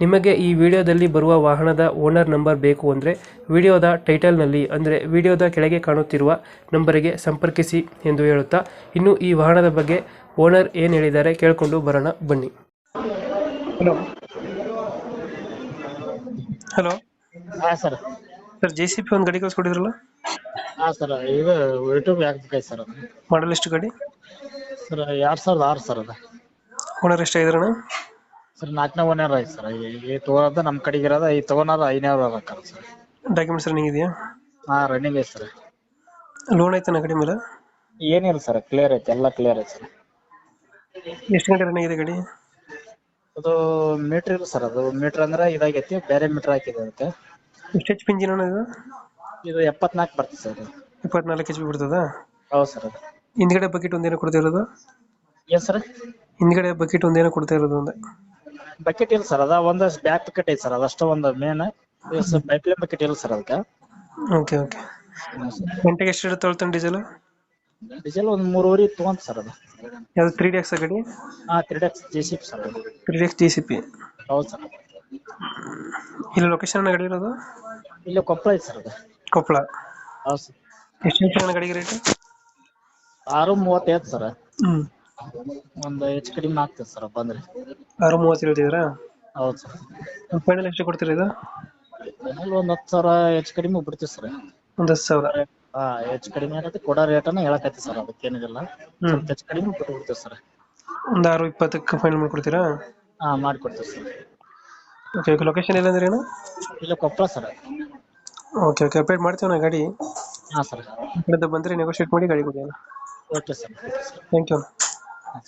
ನಿಮಗೆ ಈ ವಿಡಿಯೋದಲ್ಲಿ ಬರುವ ವಾಹನದ ಓನರ್ ನಂಬರ್ ಬೇಕು ಅಂದರೆ ವಿಡಿಯೋದ ಟೈಟಲ್ನಲ್ಲಿ ಅಂದರೆ ವಿಡಿಯೋದ ಕೆಳಗೆ ಕಾಣುತ್ತಿರುವ ನಂಬರಿಗೆ ಸಂಪರ್ಕಿಸಿ ಎಂದು ಹೇಳುತ್ತಾ ಇನ್ನು ಈ ವಾಹನದ ಬಗ್ಗೆ ಓನರ್ ಏನು ಹೇಳಿದ್ದಾರೆ ಕೇಳಿಕೊಂಡು ಬರೋಣ ಬನ್ನಿ. ಹಲೋ. ಹಲೋ. ಹಾ sir. Sir J C P ಒಂದು ಗಾಡಿ ಕಳಿಸ್ಕೊಟ್ಟಿದ್ರಲ್ಲ ಹಾ ಸರ್. ಇದು ಯೂಟ್ಯೂಬ್ ಹಾಕ್ಬೇಕಾಯ್ತು ಸರ್? ಅದು ಮಾಡಲ್ ಎಷ್ಟು ಗಾಡಿ? ಸರ್ ಎರಡ್ ಸಾವಿರದ ಆರು ಸರ್ ಅದು. ಓನರ್ ಎಷ್ಟಾಗಿದ್ರಣ ಸರ್ ನಾಲ್ಕನೇ ಓನರ್ ಐತೆ ಸರ್. ಈ ತೊಗೊಳೋದು ನಮ್ಮ ಕಡೆಗೆ ಇರೋದು ಈ ತೊಗೊಳೋದು ಐದನೇ ಅದಾರ ಸರ್. ಡಾಕ್ಯುಮೆಂಟ್ಸ್ ರನ್ನಿಂಗ್ ಇದೆಯಾ? ಹಾ ರನ್ನಿಂಗ್ ಐತೆ ಸರ್. ಲೋನ್ ಐತೆ ಗಾಡಿ ಮೇಲೆ? ಏನಿಲ್ಲ ಸರ್ ಕ್ಲಿಯರ್ ಐತೆ ಎಲ್ಲ ಕ್ಲಿಯರ್ ಐತೆ ಸರ್. ಎಷ್ಟು ಗಂಟೆ ರನ್ನಿಂಗ್ ಇದೆ ಗಾಡಿ? ಅದು ಮೀಟ್ರ್ ಇಲ್ಲ ಸರ್ ಅದು ಮೀಟ್ರ್ ಅಂದ್ರೆ ಇದಾಗೈತಿ ಬೇರೆ ಮೀಟ್ರ್ ಹಾಕಿದೆ ಅದಕ್ಕೆ ಎಷ್ಟು ಹೆಚ್ ಪಿ ಇಂಜಿನ್ ಇದು? ಇದು ಎಪ್ಪತ್ನಾಲ್ಕು ಬರ್ತದೆ ಸರ್ ಇದು ಇಪ್ಪತ್ನಾಲ್ಕು ಹೆಚ್ ಪಿ ಬಿಡ್ತದಾ ಹೌದು ಸರ್ ಅದು. ಹಿಂದ್ಗಡೆ ಬಕೆಟ್ ಒಂದೇನೋ ಕೊಡ್ತಾ ಇರೋದು? ಏನ್ ಸರ್? ಹಿಂದ್ಗಡೆ ಬಕೆಟ್ ಒಂದೇನೋ ಕೊಡ್ತಾ ಇರೋದು ಒಂದೇ. ಬಕೆಟ್ ಇಲ್ಲ ಸರ್ ಅದ ಒಂದಷ್ಟು ಬ್ಯಾಕ್ ಬಕೆಟ್ ಐತಿ ಸರ್ ಅದಷ್ಟ ಒಂದು ಮೇನ್ ಪೈಪ್ಲೈನ್ ಬಕೆಟ್ ಇಲ್ಲ ಸರ್ ಅದಕ್ಕೆ ಓಕೆ ಓಕೆ ಗಂಟೆಗೆ ಎಷ್ಟು ಇರುತ್ತೆ ತೊಳ್ತಾನೆ ಡೀಸೆಲ್ ಡೀಸೆಲ್ ಒಂದು ಮೂರುವರೆ ತೊಗೊಂತ ಸರ್ ಅದು. ಯಾವ್ದು ತ್ರೀ ಡ್ಯಾಕ್ಸ್ ಗಾಡಿ? ಹಾ three DX J C P sir three DX T C P ಹೌದು ಸರ್ ಇಲ್ಲಿ ಲೊಕೇಶನ್ ಗಾಡಿ ಇರೋದು? ಇಲ್ಲಿ ಕೊಪ್ಪಳ ಐತಿ ಸರ್ ಅದು. ಕೊಪ್ಪಳ ಹೌದು ಸರ್ ಎಷ್ಟು ಗಂಟೆ ಗಾಡಿಗೆ ರೇಟ್ ಆರು ಮೂವತ್ತೈದು ಸರ್ ಹ್ಞೂ ಒಂದು ಹೆಚ್ಚು ಕಡಿಮೆ ಆಗ್ತದೆ ಸರ್ ಬಂದ್ರೆ ಆರು ಮೂವತ್ತು ಹೇಳ್ತಿದ್ದೀರಾ? ಹೌದು ಸರ್. ಫೈನಲ್ ಎಷ್ಟು ಕೊಡ್ತೀರಾ ಇದು? ಫೈನಲ್ ಒಂದು ಹತ್ತು ಸಾವಿರ ಹೆಚ್ಚು ಕಡಿಮೆ ಬಿಡ್ತೀವಿ ಸರ್. ಒಂದು ಹತ್ತು ಸಾವಿರ. ಹಾ ಹೆಚ್ಚು ಕಡಿಮೆ ಆಗತ್ತೆ. ಕೊಡೋ ರೇಟನ್ನ ಹೇಳಕತ್ತಿ ಸರ್ ಅದಕ್ಕೇನಿಲ್ಲ ಸ್ವಲ್ಪ ಹೆಚ್ಚು ಕಡಿಮೆ ಬಿಟ್ಟು ಬಿಡ್ತೀವಿ ಸರ್. ಒಂದು ಆರು ಇಪ್ಪತ್ತಕ್ಕೆ ಫೈನಲ್ ಮಾಡ್ಕೊಡ್ತೀರಾ? ಹಾ ಮಾಡ್ಕೊಡ್ತೀವಿ ಸರ್. ಓಕೆ ಓಕೆ ಲೊಕೇಶನ್ ಇಲ್ಲ ಅಂದ್ರೆ ಏನು? ಇಲ್ಲ Koppal sir. Okay okay update ಮಾಡ್ತೀವಿ ನಾ ಗಾಡಿ. ಹಾ ಸರ್. ಈ ಕಡೆಯಿಂದ ಬಂದರೆ ನೆಗೋಷಿಯೇಟ್ ಮಾಡಿ ಗಾಡಿ ಕೊಡಿ ಓಕೆ ಸರ್. Thank you 何?